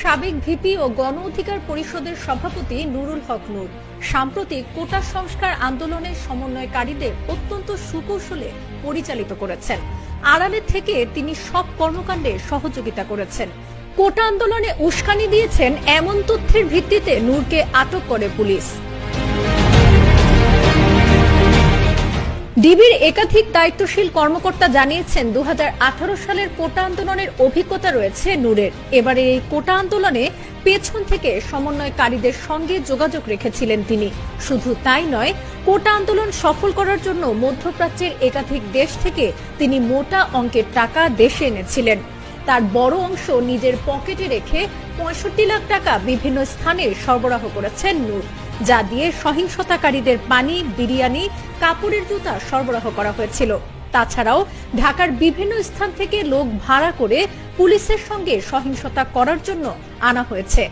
সাবেক ভিপি ও গণ অধিকার পরিষদের সভাপতি নুরুল হক নূর। সাম্প্রতিক কোটা সংস্কার আন্দোলনের সমন্বয়কারীদের অত্যন্ত সুকৌশলে পরিচালিত করেছেন। আড়ালে থেকে তিনি সব কর্মকাণ্ডে সহযোগিতা করেছেন। কোটা আন্দোলনে উস্কানি দিয়েছেন এমন তথ্যের ভিত্তিতে নূরকে আটক করে পুলিশ। ডিবির একাধিক দায়িত্বশীল কর্মকর্তা জানিয়েছেন দু হাজার আঠারো সালের কোটা আন্দোলনের অভিজ্ঞতা রয়েছে নূরের। এবারে এই কোটা আন্দোলনে পেছন থেকে সমন্বয়কারীদের সঙ্গে যোগাযোগ রেখেছিলেন তিনি। শুধু তাই নয়, কোটা আন্দোলন সফল করার জন্য মধ্যপ্রাচ্যের একাধিক দেশ থেকে তিনি মোটা অঙ্কের টাকা দেশে এনেছিলেন। তার বড় অংশ নিজের পকেটে রেখে পঁয়ষট্টি লাখ টাকা বিভিন্ন স্থানে সরবরাহ করেছেন নূর। যা দিয়ে সহিংসতাকারীদের পানি, বিরিয়ানি, কাপড়ের জুতা সরবরাহ করা হয়েছিল। তাছাড়াও ঢাকার বিভিন্ন স্থান থেকে লোক ভাড়া করে পুলিশের সঙ্গে সহিংসতা করার জন্য আনা হয়েছে।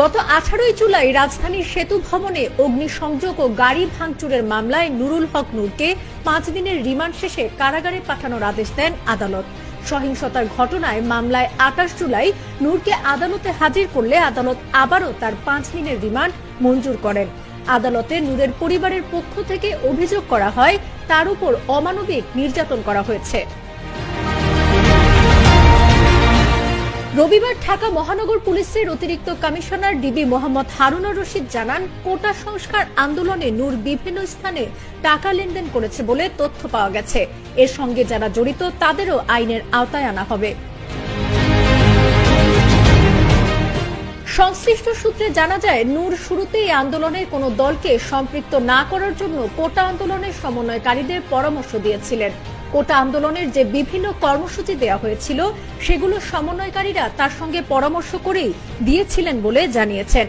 গত আঠারোই জুলাই রাজধানীর সেতু ভবনে অগ্নিসংযোগ ও গাড়ি ভাঙচুরের মামলায় নুরুল হক নূরকে পাঁচ দিনের রিমান্ড শেষে কারাগারে পাঠানোর আদেশ দেন আদালত। সহিংসতার ঘটনায় মামলায় আঠাশ জুলাই নূরকে আদালতে হাজির করলে আদালত আবারও তার পাঁচ দিনের রিমান্ড মঞ্জুর করেন। আদালতে নূরের পরিবারের পক্ষ থেকে অভিযোগ করা হয়, তার উপর অমানবিক নির্যাতন করা হয়েছে। রবিবার ঢাকা মহানগর পুলিশের অতিরিক্ত কমিশনার ডিবি মোহাম্মদ হারুনা রশিদ জানান, কোটা সংস্কার আন্দোলনে নূর বিভিন্ন স্থানে টাকা লেনদেন করেছে বলে তথ্য পাওয়া গেছে। এর সঙ্গে যারা জড়িত, তাদেরও আইনের আওতায় আনা হবে। সংশ্লিষ্ট সূত্রে জানা যায়, নূর শুরুতেই আন্দোলনের কোনো দলকে সম্পৃক্ত না করার জন্য কোটা আন্দোলনের সমন্বয়কারীদের পরামর্শ দিয়েছিলেন। কোটা আন্দোলনের যে বিভিন্ন কর্মসূচি দেওয়া হয়েছিল, সেগুলো সমন্বয়কারীরা তার সঙ্গে পরামর্শ করেই দিয়েছিলেন বলে জানিয়েছেন।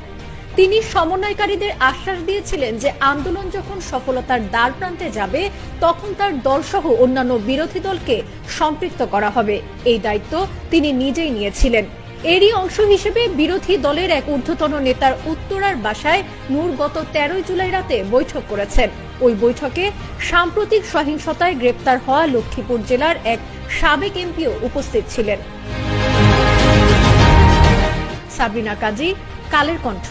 তিনি সমন্বয়কারীদের আশ্বাস দিয়েছিলেন যে আন্দোলন যখন সফলতার দ্বার প্রান্তে যাবে, তখন তার দলসহ অন্যান্য বিরোধী দলকে সম্পৃক্ত করা হবে। এই দায়িত্ব তিনি নিজেই নিয়েছিলেন। এরই অংশ হিসেবে বিরোধী দলের এক ঊর্ধ্বতন নেতার উত্তরার বাসায় নূর গত তেরোই জুলাই রাতে বৈঠক করেছেন। ওই বৈঠকে সাম্প্রতিক সহিংসতায় গ্রেপ্তার হওয়া লক্ষ্মীপুর জেলার এক সাবেক এমপিও উপস্থিত ছিলেন। সাবিনা কাজী, কালের কণ্ঠ।